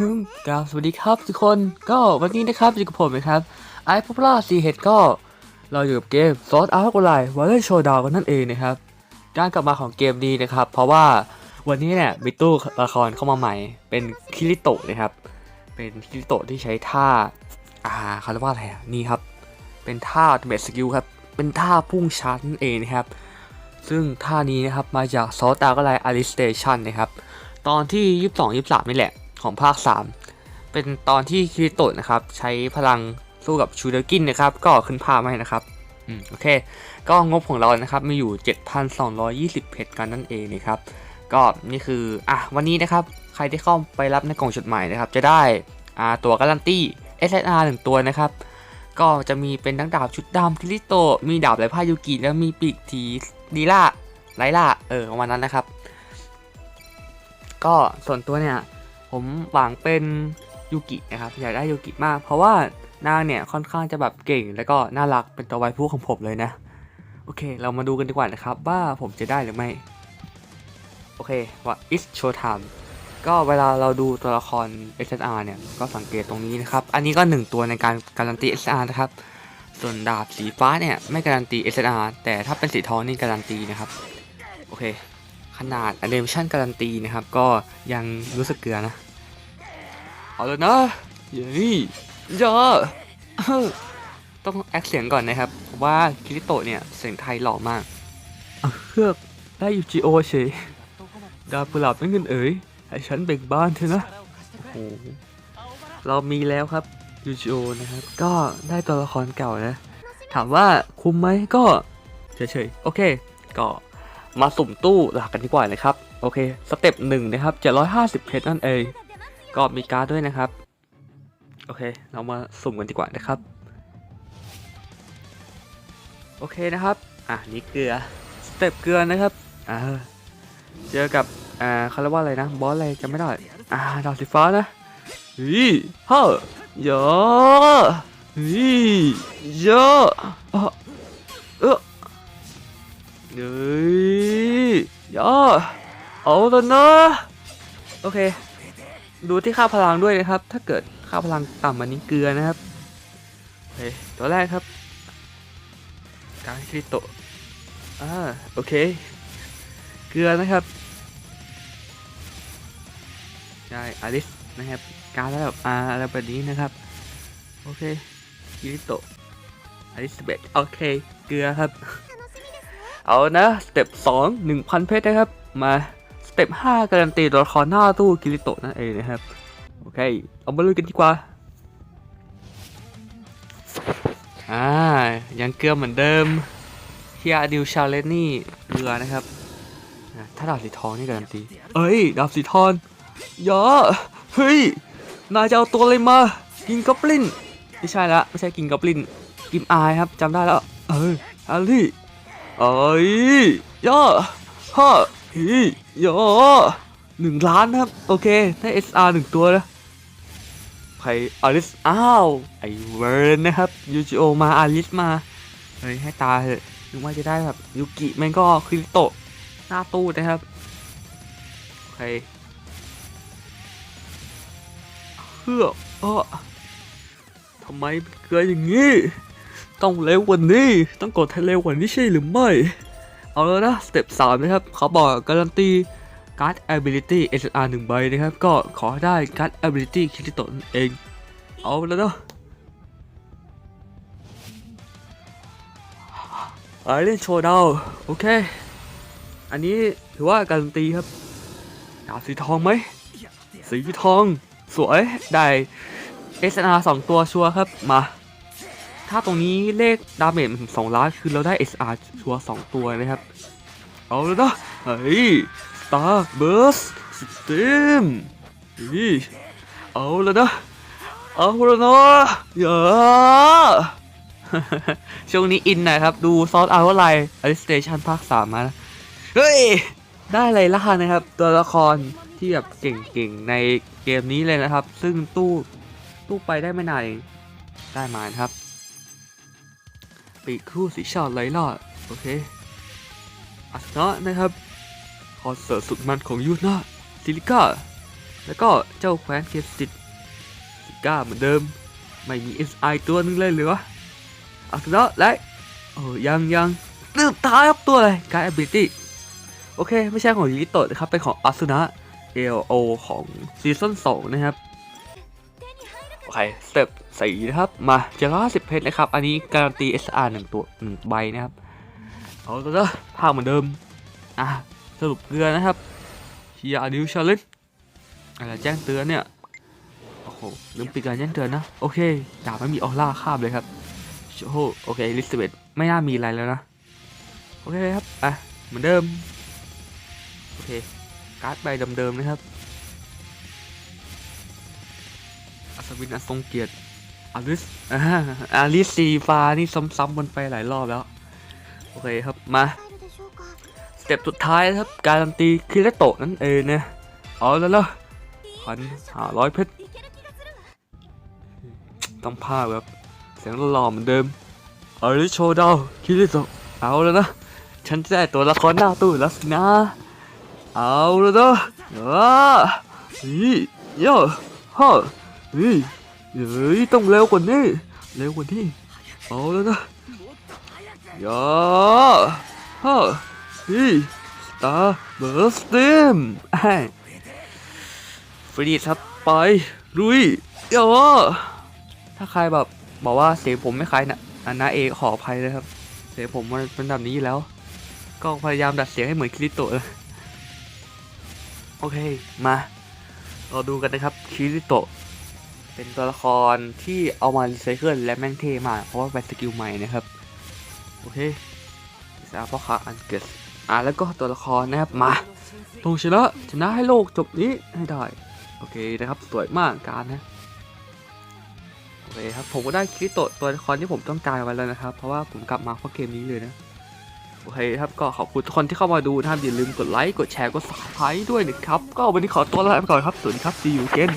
ฮึมกราบสวัสดีครับทุกคนก็วันนี้นะครับอยู่กับผมนะครับไอพูพล่าซีเฮดก็เราอยู่กับเกมซอสอาร์กไลวอลเลย์โชว์ดาวกันนั่นเองนะครับ การกลับมาของเกมนี้นะครับ เพราะว่าวันนี้เนี่ยมีตู้ละครเข้ามาใหม่ เป็นคิริโตะนะครับ เป็นคิริโตะที่ใช้ท่าอ่าเขาเรียกว่าอะไรนี่ครับ เป็นท่าเบสสกิลครับ เป็นท่าพุ่งชาร์จนั่นเองนะครับ ซึ่งท่านี้นะครับมาจากซอสตาร์กไลอาริสเตชันนะครับตอนที่ 22 23 นี่แหละ ของภาค 3 เป็นตอนที่คิริโตะนะครับ ใช้พลังสู้กับชูเดอร์กินนะครับ ก็ขึ้นภาพมาให้นะครับอืมโอเค ก็งบของเรานะครับมีอยู่ 7,220 เพชรกันนั่นเองนะครับ ก็นี่คืออะวันนี้นะครับ ใครที่เข้าไปรับในกล่องจดหมายนะครับ จะได้อ่าตัวการันตี SSR หนึ่งตัวนะครับ ก็จะมีเป็นทั้งดาบชุดดำคิริโตะมีดาบไรผ้ายูกิแล้วมีปีกทีดีล่าไลล่าเออประมาณนั้นนะครับ ก็ส่วนตัวเนี่ย ผมหวังเป็นยูกินะครับอยากได้ยูกิมาก เพราะว่านางเนี่ยค่อนข้างจะแบบเก่ง แล้วก็น่ารักเป็นตัวไวผู้ของผมเลยนะ โอเค เรามาดูกันดีกว่านะครับ ว่าผมจะได้หรือไม่ โอเคว่า it's show time ก็เวลาเราดูตัวละคร SSR เนี่ย ก็สังเกตตรงนี้นะครับ อันนี้ก็หนึ่งตัวในการการันตี SSR นะครับ ส่วนดาบสีฟ้าเนี่ย ไม่การันตี SSR แต่ถ้าเป็นสีทองนี่การันตีนะครับ โอเค ขนาด animation การันตีนะครับ ก็ยังรู้สึกเกลือนะ เอาเลยนะอย่างนี้ย่าต้องแอคเสียงก่อนนะครับเพราะว่าคิริโตะเนี่ยเสียงไทยหล่อมากเฮือกได้ยูจิโอเฉยดาบกุหลาบนั่นเงินเอ๋ยให้ฉันเบ่งบ้านเถอะนะโอ้โหเรามีแล้วครับยูจิโอนะครับ ก็ได้ตัวละครเก่านะ ถามว่าคุ้มไหมก็เฉยๆ โอเค ก็ มาสุ่มตู้หลักกันดีกว่าเลยครับ โอเค สเต็ปหนึ่งนะครับ 750เพชรนั่นเอง ก็มีการ์ดด้วยนะครับ โอเค เรามาสุ่มกันดีกว่านะครับ โอเคนะครับ อะนี่เกลือ สเต็ปเกลือนะครับ อ่า เจอกับ อ่าเขาเรียกว่าอะไรนะ บอสอะไรจำไม่ได้ อ่า ดาวสีฟ้านะฮีเฮ้ยยอฮียอเออเออ เฮ้ยยอเอาแล้วนะโอเค ดูที่ค่าพลังด้วยนะครับ ถ้าเกิดค่าพลังต่ำอันนี้เกลือนะครับโอเคตัวแรกครับ การคริโตอ่าโอเค เกลือนะครับใช่อาริสนะครับ การระดับอาอะไรแบบนี้นะครับ โอเคคริโตอาริสเบตโอเค เกลือครับ เอานะสเต็ป2 1,000เพชรนะครับ มาสเต็ป5การันตีตัวละครหน้าตู้กิริโตะนั่นเองนะครับ โอเค เอามาลุยกันดีกว่า อ่า ยังเกลือเหมือนเดิมเฮียดิวชาเลนนี่เรือนะครับอะถ้าดาบสีทองนี่การันตี เอ้ย ดาบสีทองย่าเฮ้ย นายจะเอาตัวอะไรมา กินกอบลินไม่ใช่ละ ไม่ใช่กินกอบลินกิมอายครับจำได้แล้ว เอออาลี่ เอ้ยย่าฮ่าฮีย่าหนึ่งล้านครับ โอเค ได้ SR หนึ่งตัวนะใครอาริส อ้าว ไอเวิร์นนะครับยูจิโอมาอาริสมา เฮ้ย ให้ตาเถอะนึกว่าจะได้แบบยูกิแม่งก็คิริโตะหน้าตู้นะครับโอเคเพื่อเออทำไมเกลืออย่างนี้ ต้องเร็วกว่านี้ ต้องกดให้เร็วกว่านี้ใช่หรือไม่ เอาแล้วนะสเต็ปสามนะครับเขาบอกการันตีการ์ด ability SR หนึ่งใบนะครับ ก็ขอได้การ์ด ability คิริโตะนั่นเอง เอาแล้วเนาะไอเล่นโชว์ดาวโอเค อันนี้ถือว่าการันตีครับดาบสีทองไหม สีทอง สวย ได้ SR สองตัวชัวร์ครับ มา ถ้าตรงนี้เลขดาเมจถึงสองล้านคือเราได้ SR ชัวร์สองตัวนะครับ เอาแล้วนะเฮ้ย Star Burst System นี่เอาแล้วนะ เอาแล้วนะอย่าช่วงนี้อินนะครับ ดูซอสเอาอะไรอลิสเตชันภาคสามมานะเฮ้ย ได้อะไรล่ะนะครับ ตัวละครที่แบบเก่งๆ ในเกมนี้เลยนะครับ ซึ่งตู้ตู้ไปได้ไม่นานได้มานครับีคู่สีชาติไรล่ะโอเคอัสนะนะครับคอนเสิร์ตสุดมันของยูนาซิลิก้าแล้วก็เจ้าแคว้นเกสิตสิก้าเหมือนเดิม ไม่มี SI ตัวนึงเลยหรือวะอักเนาะและโอ้ยังยังตืบท้ายครับตัวอะไรการ ability โอเค ไม่ใช่ของยูริโตะนะครับเป็นของอาสนะ AO ของซีซั่น2นะครับ โอเคสเต็ปสี่นะครับ มาเจอห้าสิบเพชรนะครับ อันนี้การันตี SR หนึ่งตัวหนึ่งใบนะครับ เอาตัวเด้อภาคเหมือนเดิม อะ สรุปเกลือนะครับเฮียอดิวชาเลนอะไรแจ้งเตือนเนี่ย โอ้โหลืมปิดการแจ้งเตือนนะ โอเค ดาบไม่มีออร่าคาบเลยครับ โอ้โห โอเค ลิสเบตไม่น่ามีอะไรแล้วนะ โอเคครับ อะ เหมือนเดิม โอเค การ์ดใบเดิมๆนะครับ วินอันทรงเกียรติอาริสอาริสซีฟ้านี่ซ้ำๆบนไปหลายรอบแล้ว โอเคครับ มาสเต็ปสุดท้ายครับ การันตีคิเลโตะนั่นเองนะเอาแล้วล่ะพันห้าร้อยเพชรต้องพาแบบเสียงหล่อเหมือนเดิมอาริโชดาวคิเลโตะเอาแล้วนะ ฉันจะได้ตัวละครหน้าตู้แล้วสินะ เอาแล้วนะอ้านี่เย่อฮ่า เฮ้ยเฮ้ยต้องเร็วกว่านี้ เร็วกว่านี้ เอาแล้วนะย่าฮ่าฮ้ยสตาเบอร์สเตมฟรีดครับไปลุยย่าถ้าใครแบบบอกว่าเสียงผมไม่คล้ายนะอันนาเอกขออภัยเลยครับ เสียงผมมันเป็นแบบนี้แล้ว ก็พยายามดัดเสียงให้เหมือนคริสโตะเลยโอเค มา เราดูกันนะครับคิริโตะ เป็นตัวละครที่เอามารีไซเคิลและแม่งเท่มาก เพราะว่าเป็นสกิลใหม่นะครับ โอเคสาพ่อค้าอันเกสอะแล้วก็ตัวละครนะครับมาตรงชนะชนะให้โลกจบนี้ให้ได้ โอเคนะครับ สวยมากการนะโอเคครับผมก็ได้คิริโตะตัวละครที่ผมต้องการไว้แล้วนะครับ เพราะว่าผมกลับมาเพราะเกมนี้เลยนะโอเคครับก็ขอบคุณทุกคนที่เข้ามาดูนะครับอย่าลืมกดไลค์กดแชร์กด subscribe ด้วยนะครับ ก็วันนี้ขอตัวลาไปก่อนครับสวัสดีครับ see you again